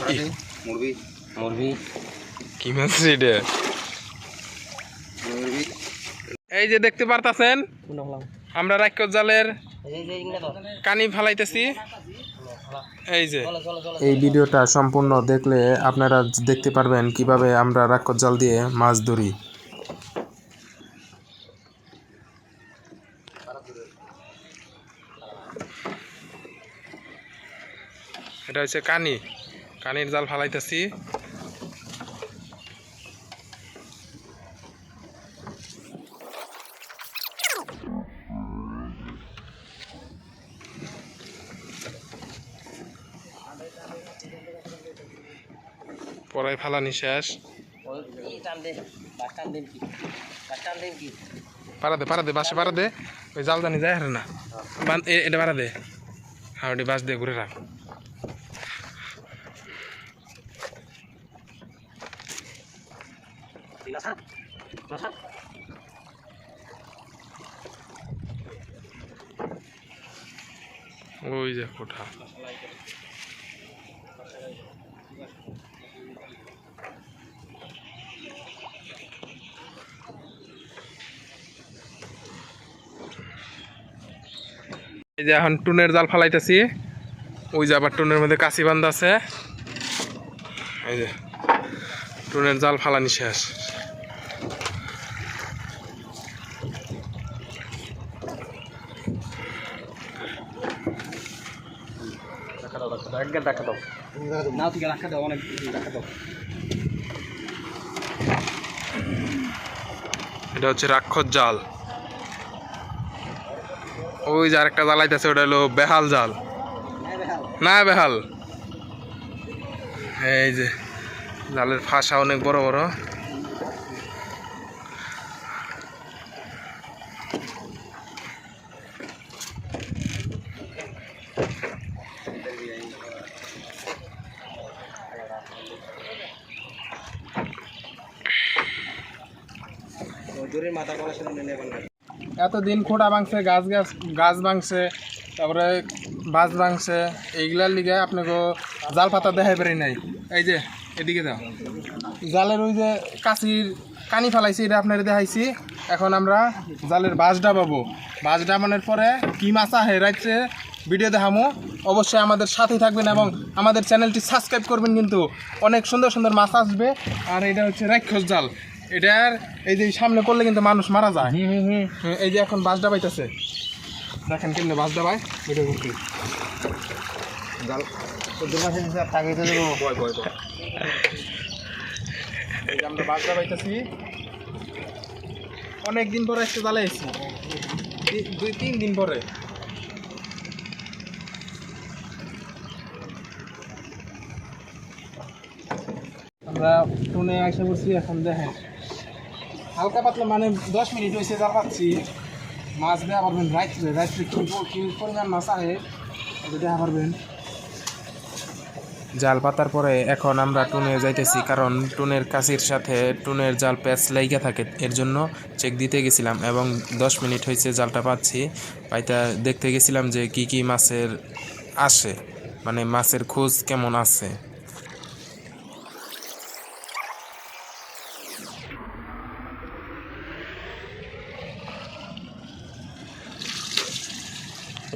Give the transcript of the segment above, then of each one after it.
মুরগি? মুরগি। কি মাছ এটা? এই যে দেখতে পারতাছেন আমরা রাক্ষস জালের কানি ফালাইতেছি। এই যে। এই ভিডিওটা সম্পূর্ণ দেখলে আপনারা দেখতে পারবেন কীভাবে আমরা রাক্ষস জাল দিয়ে মাছ ধরি। এটা হচ্ছে কানি। কানির জাল ফালাইতেছি। পরাই ফালানি শেষ। পারা দে পারা দে, বাসে পারা দে। ওই জাল জানি যায় হারে না। এটা পারা দে। ওটি বাস দিয়ে ঘুরে রাখ। ওই যে কোঠা। এই যে এখন টুনের জাল ফালাইতেছি। ওই যে আবার টুনের মধ্যে কাশি বান্ধা আছে। এই যে, টুনের জাল ফালানি শেষ। এটা হচ্ছে রাক্ষস জাল। ওই যে আরেকটা জ্বালাইতেছে ওটা হলো বেহাল জাল। না বেহাল। এই যে, জালের ফাঁসা অনেক বড় বড়। এতদিন খোঁটা ভাঙছে গাছ গাছ গাছ ভাঙছে তারপরে বাস ভাঙছে এইগুলার লিগে আপনাকে জাল পাতা দেখাই পারি নাই। এই যে, এদিকে যাও। জালের ওই যে কাশির কানি ফেলাইছি, এটা আপনার দেখাইছি। এখন আমরা জালের বাস ডাবাবো বাস ডাবানোর পরে কি মাছ আহে রাত্রে ভিডিও দেখামো। অবশ্যই আমাদের সাথেই থাকবেন এবং আমাদের চ্যানেলটি সাবস্ক্রাইব করবেন কিন্তু অনেক সুন্দর সুন্দর মাছ আসবে। আর এটা হচ্ছে রাক্ষস জাল। এটার এই যে সামনে করলে কিন্তু মানুষ মারা যায়। হ্যাঁ, এই যে এখন বাস ডাবাইতেছে দেখেন কেমনে বাস ডাবাই ভিডিও করতে আমরা বাস ডাবাইতেছি অনেক দিন পরে একটা জালে এসেছি। দুই তিন দিন পরে। আমরা টুনে আসে পড়ছি এখন দেখেন। হালকা পাতলা মানে দশ মিনিট হয়েছে জাল পাচ্ছি মাছ দেওয়া পারবেন রাত্রে রাত্রে কি পরিমাণ মাছ এটা দেখা পারবেন জাল পাতার পরে এখন আমরা টুনে যাইতেছি, কারণ টুনের কাছির সাথে টুনের জাল প্যাচ লাইগা থাকে, এর জন্য চেক দিতে গেছিলাম এবং দশ মিনিট হয়েছে জালটা পাচ্ছি। পাইতা দেখতে গেছিলাম যে কি কি মাছের আসে মানে মাছের খোঁজ কেমন আছে।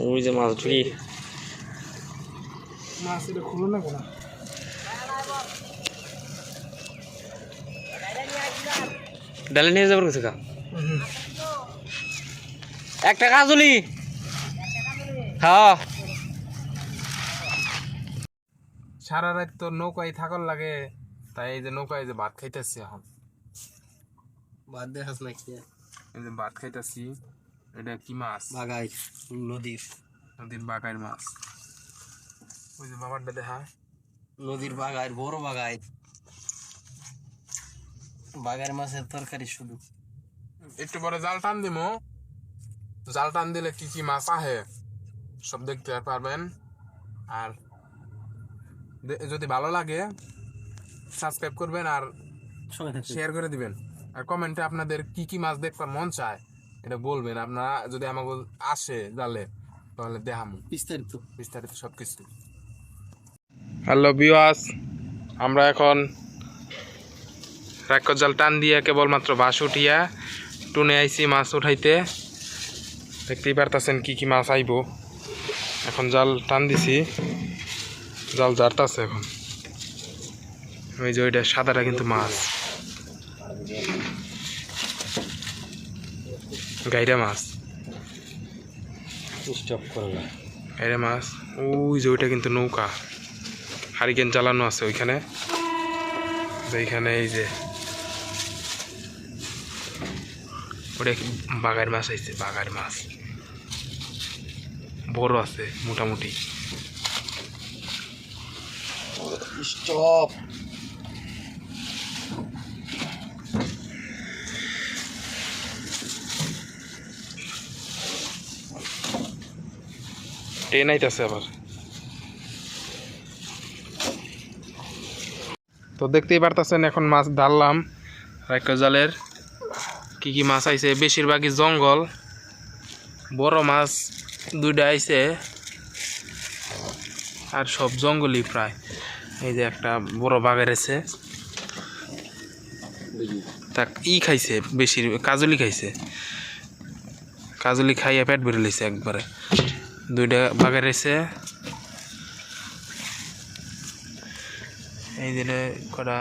ওই যে মাছ ঢুকি মাছ এটা খুলো না কোনো? ডালে নিয়ে যাবার কিছু কা একটা কাজলি হ্যাঁ। সারা রাত তো নৌকায় থাকার লাগে তাই এই যে নৌকায় যে ভাত খাইতেছি এখন। বাদ দেখাস না কি এই যে ভাত খাইতেছি। এটা কি মাছ? বাগাই নদীর। নদীর বাগাইর মাছ। ওই যে বাবারটা দেখা নদীর বাগাই বড় বাগাই বাগার মাছের তরকারি শুধু। একটু পরে জাল টান দিমো। জাল টান দিলে কি কি মাছ আহে সব দেখতে পারবেন। আর যদি ভালো লাগে সাবস্ক্রাইব করবেন আর শেয়ার করে দিবেন। আর কমেন্টে আপনাদের কি কি মাছ দেখবার মন চায় এটা বলবেন আপনারা যদি আমাকে আসে জালে তাহলে দেখামু। বিস্তারিত। বিস্তারিত সব কিছু হ্যালো বিওয়াস আমরা এখন রাক্ষস জাল টান দিয়ে কেবলমাত্র বাঁশ উঠিয়া টুনে আইছি মাছ উঠাইতে। দেখতেই পারতাছেন কি কি মাছ আইব। এখন জাল টান দিছি জাল জারতাছে এখন। ওই যে ওইটা সাদাটা কিন্তু মাছ। গাইরা মাছ স্টপ গাইরা মাছ ওই যে ওইটা কিন্তু নৌকা। হারিকেন চালানো আছে ওইখানে। এইখানে এই যে ওটা বাগার মাছ আইছে বাগার মাছ। বড় আছে মোটামুটি। স্টপ ট্রেন আইতাছে আবার। তো দেখতেই পারতেছেন, এখন মাছ ডাললাম রাইকা কি কি মাছ আইছে? বেশিরভাগই জঙ্গল। বড় মাছ দুইটা আইছে। আর সব জঙ্গলই প্রায়। এই যে একটা বড় বাঘের আছে। তা ই খাইছে বেশি কাজলি খাইছে। কাজলি খাইয়া পেট লইছে একবারে। দুইটা বাঘের আছে এই দিনে করা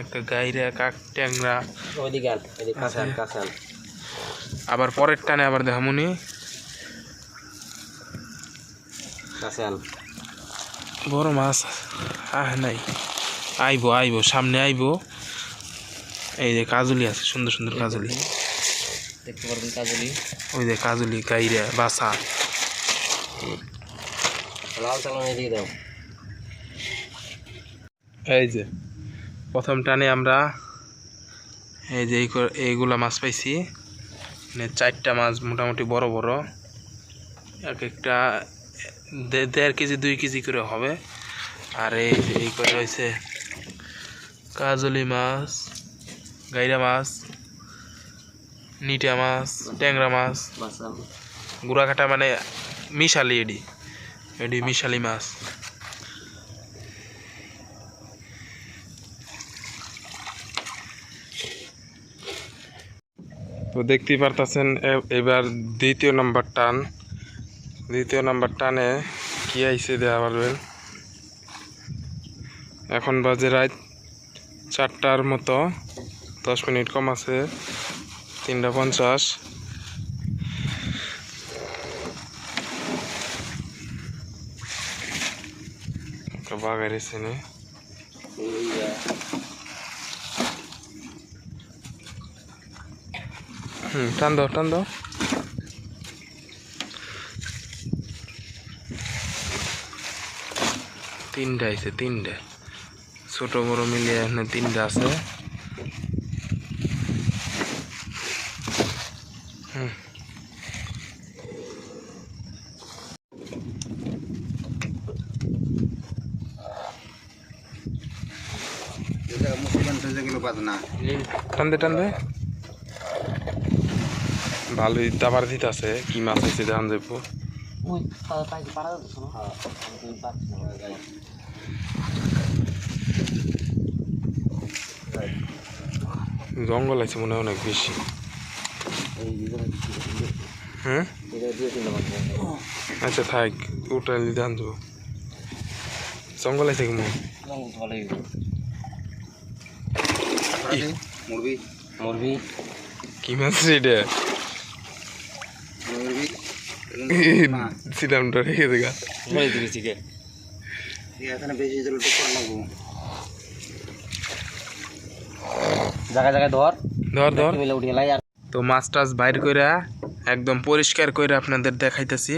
একটা গাইরা কাক ট্যাংরা আবার পরের টানে আবার দেখামুনি। বড় মাছ আহ নাই। আইবো আইবো সামনে আইবো। এই যে কাজুলি আছে সুন্দর সুন্দর কাজুলি। দেখতে পারবেন কাজলি। ওই যে কাজুলি গাইরা বাসা লাল চালান এদিকে দাও। এই যে প্রথম টানে আমরা এই যে এইগুলা মাছ পাইছি। মানে চারটা মাছ মোটামুটি বড় বড়। এক একটা দেড় কেজি দুই কেজি করে হবে। আর এই যে এই করে রয়েছে কাজলি মাছ গাইরা মাছ নিটা মাছ ট্যাংরা মাছ গুড়াঘাটা মানে মিশালি এডি এডি মিশালি মাছ। তো দেখতেই পারতেছেন এবার দ্বিতীয় নাম্বার টান। দ্বিতীয় নাম্বার টানে কি আইসে দেওয়া পারবেন? এখন বাজে রাত চারটার মতো, দশ মিনিট কম আছে, তিনটা পঞ্চাশ। একটা বাঘের এসে হুম, টান দাও টান দাও। তিনটা আছে তিনটা। ছোট বড় মিলিয়ে এখানে তিনটা আছে হুম টান দে টান দে ভালোই দাবার দিতে আছে কি মাছ আছে ধান দেবো হ্যাঁ। জঙ্গল আছে মনে হয় অনেক বেশি। হ্যাঁ? আচ্ছা থাক ওটা ধান দেবো জঙ্গল আছে কি মনে মুরগি। মুরগি। কি মাছ এটা? মুরগি। সিলামটা রেখে দেখা মই দিয়েছি কে এখানে বেশি জল তো কম জায়গা জায়গায় ধর। ধর ধর। মিলে উঠিয়ে লাই তো মাছ টাছ বাইর কইরা একদম পরিষ্কার কইরা আপনাদের দেখাইতেছি।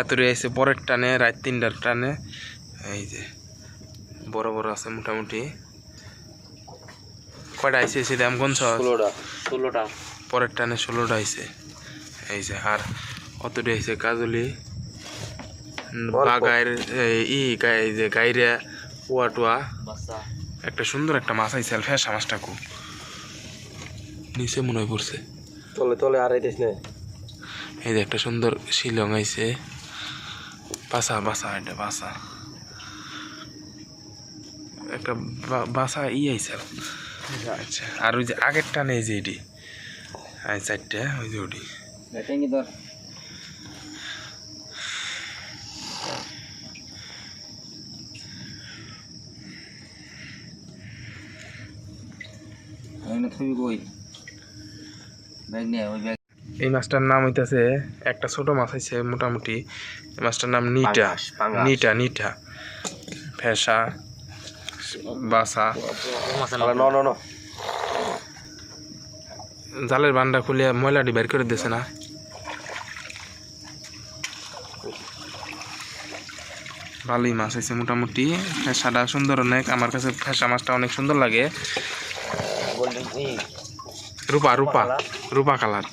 এত এসে পরের টানে রাত তিনটার টানে। এই যে বড় বড় আছে মোটামুটি। কয়টা আইসে এসে দাম কোন ষোলোটা ষোলোটা। পরের টানে ষোলোটা আইসে এই যে আর অতটি আইসে কাজলি বাগায়ের ই গাই যে গাইরা পোয়া টোয়া একটা সুন্দর একটা মাছ আইসে ফেসা মাছটা খুব নিচে মনে হয় পড়ছে। তলে তলে আর এটিস নে। এই যে একটা সুন্দর শিলং আইছে। বাসা বাসা এটা বাসা। একটা বাসা ই আইছে আচ্ছা আর ওই যে আগেরটা নেই যে এটি? চারটে ওই যে ওটি। এই মাছটার নাম হইতাছে একটা ছোট মাছ হইছে মোটামুটি। মাছটার নাম নিটা। নিটা নিটা। ফেসা বাসা। ন ন ন। জালের বান্ডা খুলে ময়লাটি বের করে দিয়েছে না। ভালোই মাছ হয়েছে মোটামুটি। ফেসাটা সুন্দর অনেক। আমার কাছে ফেসা মাছটা অনেক সুন্দর লাগে। রূপা রূপা রূপা কালার